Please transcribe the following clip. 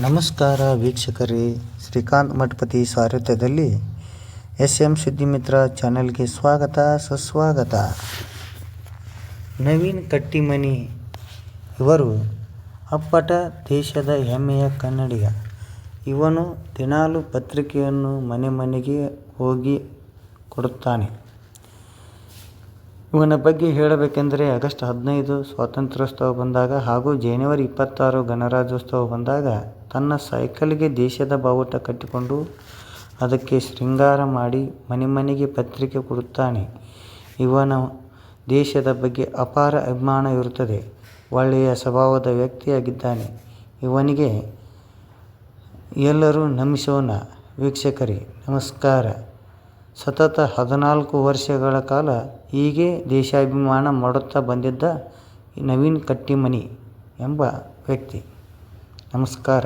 ನಮಸ್ಕಾರ ವೀಕ್ಷಕರೇ. ಶ್ರೀಕಾಂತ್ ಮಠಪತಿ ಸಾರಥ್ಯದಲ್ಲಿ ಎಸ್ ಎಂ ಸುದ್ದಿಮಿತ್ರ ಚಾನೆಲ್ಗೆ ಸ್ವಾಗತ, ಸುಸ್ವಾಗತ. ನವೀನ್ ಕಟ್ಟಿಮನಿ ಇವರು ಅಪ್ಪಟ ದೇಶದ ಹೆಮ್ಮೆಯ ಕನ್ನಡಿಗ. ಇವನು ದಿನಾಲು ಪತ್ರಿಕೆಯನ್ನು ಮನೆ ಮನೆಗೆ ಹೋಗಿ ಕೊಡುತ್ತಾನೆ. ಇವನ ಬಗ್ಗೆ ಹೇಳಬೇಕೆಂದರೆ ಆಗಸ್ಟ್ ಹದಿನೈದು ಸ್ವಾತಂತ್ರ್ಯೋತ್ಸವ ಬಂದಾಗ ಹಾಗೂ ಜನವರಿ ಇಪ್ಪತ್ತಾರು ಗಣರಾಜ್ಯೋತ್ಸವ ಬಂದಾಗ ತನ್ನ ಸೈಕಲ್ಗೆ ದೇಶದ ಬಾವುಟ ಕಟ್ಟಿಕೊಂಡು ಅದಕ್ಕೆ ಶೃಂಗಾರ ಮಾಡಿ ಮನೆ ಮನೆಗೆ ಪತ್ರಿಕೆ ಕೊಡುತ್ತಾನೆ. ಇವನ ದೇಶದ ಬಗ್ಗೆ ಅಪಾರ ಅಭಿಮಾನ ಇರುತ್ತದೆ. ಒಳ್ಳೆಯ ಸ್ವಭಾವದ ವ್ಯಕ್ತಿಯಾಗಿದ್ದಾನೆ. ಇವನಿಗೆ ಎಲ್ಲರೂ ನಮಿಸೋಣ. ವೀಕ್ಷಕರೇ, ನಮಸ್ಕಾರ. ಸತತ ಹದಿನಾಲ್ಕು ವರ್ಷಗಳ ಕಾಲ ಹೀಗೆ ದೇಶಾಭಿಮಾನ ಮಾಡುತ್ತಾ ಬಂದಿದ್ದ ನವೀನ್ ಕಟ್ಟಿಮನಿ ಎಂಬ ವ್ಯಕ್ತಿ. ನಮಸ್ಕಾರ.